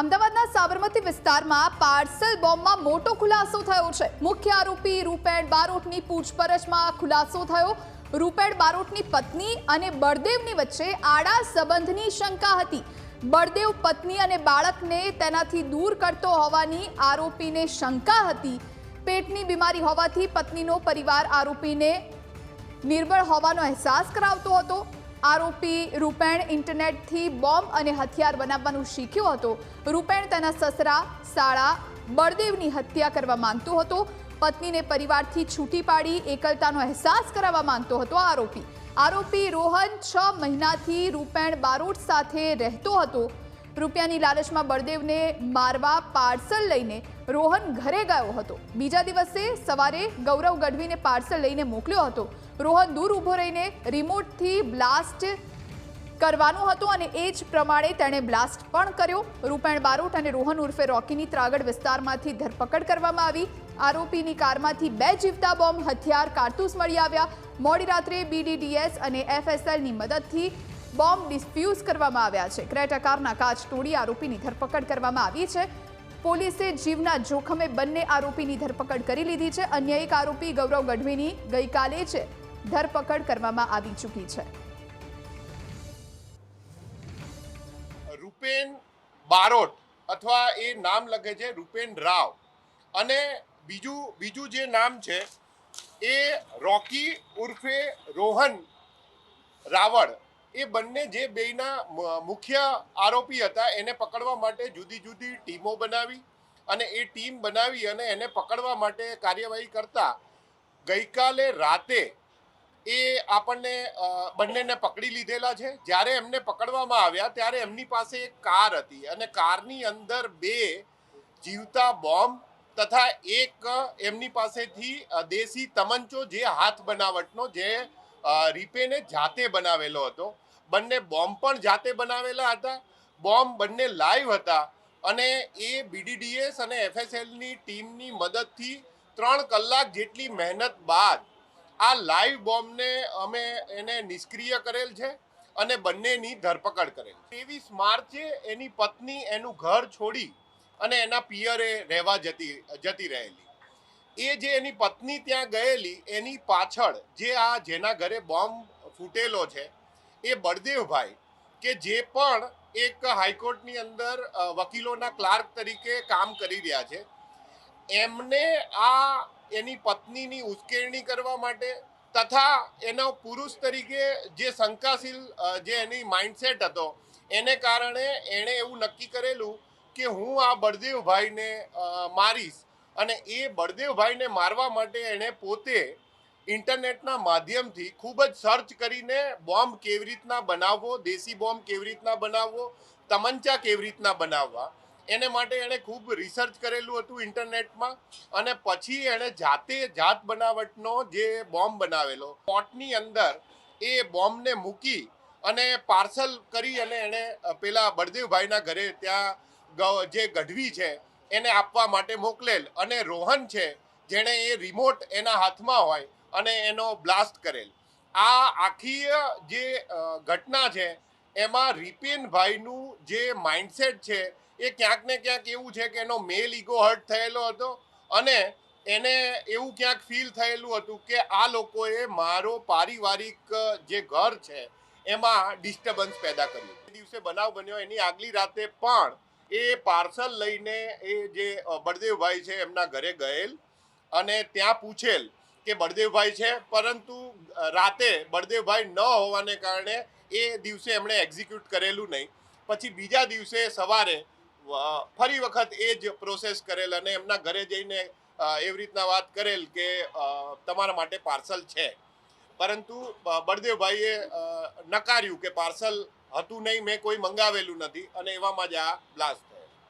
અમદાવાદના સાબરમતી વિસ્તારમાં પાર્સલ બોમ્બમાં મોટો ખુલાસો થયો છે. મુખ્ય આરોપી રૂપેણ બારોટની પૂછપરછમાં ખુલાસો થયો. રૂપેણ બારોટની પત્ની અને બળદેવની વચ્ચે આડા સંબંધની શંકા હતી. બળદેવ પત્ની અને બાળકને તેનાથી દૂર કરતો હોવાની આરોપીને શંકા હતી. પેટની બીમારી હોવાથી પત્નીનો પરિવાર આરોપીને નિર્બળ હોવાનો અહેસાસ કરાવતો હતો. આરોપી રૂપેણ ઇન્ટરનેટથી બોમ્બ અને હથિયાર બનાવવાનું શીખ્યો હતો. રૂપેણ તેના સસરા શાળા બળદેવની હત્યા કરવા માંગતો હતો. પત્નીને પરિવારથી છૂટી પાડી એકલતાનો અહેસાસ કરાવવા માંગતો હતો આરોપી. આરોપી રોહન છ મહિનાથી રૂપેણ બારોટ સાથે રહેતો હતો. રૂપિયાની લાલચમાં બળદેવને મારવા પાર્સલ લઈને રોહન ઘરે ગયો હતો. બીજા દિવસે સવારે ગૌરવ ગઢવીને પાર્સલ લઈને મોકલ્યો હતો. રોહન દૂર ઊભો રહીને રિમોટથી બ્લાસ્ટ કરવાનું હતું અને એ જ પ્રમાણે તેણે બ્લાસ્ટ પણ કર્યો. રૂપેણ બારોટ અને રોહન ઉર્ફે રોકીની ત્રાગડ વિસ્તારમાંથી ધરપકડ કરવામાં આવી. આરોપીની કારમાંથી બે જીવતા બોમ્બ હથિયાર, કારતૂસ મળી આવ્યા. મોડી રાત્રે બીડીડીએસ અને એફએસએલની મદદથી બોમ્બ ડિસ્ફ્યુઝ કરવામાં આવ્યા છે. ક્રેટા કારના કાચ તોડી આરોપીની ધરપકડ કરવામાં આવી છે. પોલીસે જીવના જોખમે બંને આરોપીની ધરપકડ કરી લીધી છે. અન્ય એક આરોપી ગૌરવ ગઢવીની ગઈકાલે જ ધરપકડ કરવામાં આવી ચૂકી છે. રૂપેન બારોટ અથવા એ નામ લખે છે રૂપેન રાવ. અને બીજું બીજું જે નામ છે એ રોકી ઉર્ફે રોહન રાવળ એ બંને જે બેયના મુખ્ય આરોપી હતા, એને પકડવા માટે જુદી જુદી ટીમો બનાવી અને એ ટીમ બનાવી અને એને પકડવા માટે કાર્યવાહી કરતા ગઈકાલે રાતે એ આપણને બંનેને પકડી લીધેલા છે. જ્યારે એમને પકડવામાં આવ્યા, ત્યારે એમની પાસે એક કાર હતી અને કારની અંદર બે જીવતા બોમ્બ તથા એક એમની પાસેથી દેશી તમંચો જે હાથ બનાવટનો, જે રીપેને જાતે બનાવેલો હતો. બંને બોમ્બ પણ જાતે બનાવેલા હતા. બોમ્બ બંને લાઈવ હતા અને એ બીડીડીએસ અને એફએસએલની ટીમની મદદથી ત્રણ કલાક જેટલી મહેનત બાદ આ લાઈવ બોમ્બને અમે એને નિષ્ક્રિય કરેલ છે અને બંનેની ધરપકડ કરેલ ત્રેવીસ માર્ચે એની પત્ની એનું ઘર છોડી અને એના પિયરે રહેવા જતી જતી રહેલી. એ જે એની પત્ની ત્યાં ગયેલી, એની પાછળ જે આ જેના ઘરે બોમ્બ ફૂટેલો છે, એ બળદેવભાઈ કે જે પણ એક હાઈકોર્ટની અંદર વકીલોના ક્લાર્ક તરીકે કામ કરી રહ્યા છે, એમને આ એની પત્નીની ઉશ્કેરણી કરવા માટે તથા એનો પુરુષ તરીકે જે શંકાશીલ જે એની માઇન્ડસેટ હતો, એને કારણે એણે એવું નક્કી કરેલું કે હું આ બળદેવભાઈને મારીશ. અને એ બળદેવભાઈને મારવા માટે એણે પોતે ઇન્ટરનેટના માધ્યમથી ખૂબ જ સર્ચ કરીને બોમ્બ કેવી રીતના બનાવવો, દેશી બોમ્બ કેવી રીતના બનાવવો, તમંચા કેવી રીતના બનાવવા, એને માટે એણે ખૂબ રિસર્ચ કરેલું હતું ઇન્ટરનેટમાં અને પછી એણે જાતે જાત બનાવટનો જે બોમ્બ બનાવેલો, પોટની અંદર એ બોમ્બને મૂકી અને પાર્સલ કરી અને એણે પેલા બળદેવભાઈના ઘરે ત્યાં જે ગઢવી છે એને આપવા માટે મોકલેલ અને રોહન છે, જેણે એ રિમોટ એના હાથમાં હોય અને એનો બ્લાસ્ટ કરેલ. આ આખી જે ઘટના છે, એમાં રિપેનભાઈનું જે માઇન્ડસેટ છે, એ ક્યાંક ને ક્યાંક એવું છે કે એનો મેલ ઇગો હર્ટ થયેલો હતો અને એને એવું ક્યાંક ફીલ થયેલું હતું કે આ લોકોએ મારો પારિવારિક જે ઘર છે, એમાં ડિસ્ટર્બન્સ પેદા કર્યું. દિવસે બનાવ બન્યો, એની આગલી રાતે પણ એ પાર્સલ લઈને એ જે બળદેવભાઈ છે એમના ઘરે ગયેલ અને ત્યાં પૂછેલ કે બળદેવભાઈ છે, પરંતુ રાતે બળદેવભાઈ ન હોવાને કારણે એ દિવસે એમણે એક્ઝિક્યુટ કરેલું નહીં. પછી બીજા દિવસે સવારે ફરી વખત એ જ પ્રોસેસ કરેલ અને એમના ઘરે જઈને એવી રીતના વાત કરેલ કે તમારા માટે પાર્સલ છે. પરંતુ બળદેવભાઈએ નકાર્યું કે પાર્સલ હતું નહીં મેં કોઈ મંગાવેલું નથી અને એવામાં જ આ બ્લાસ્ટ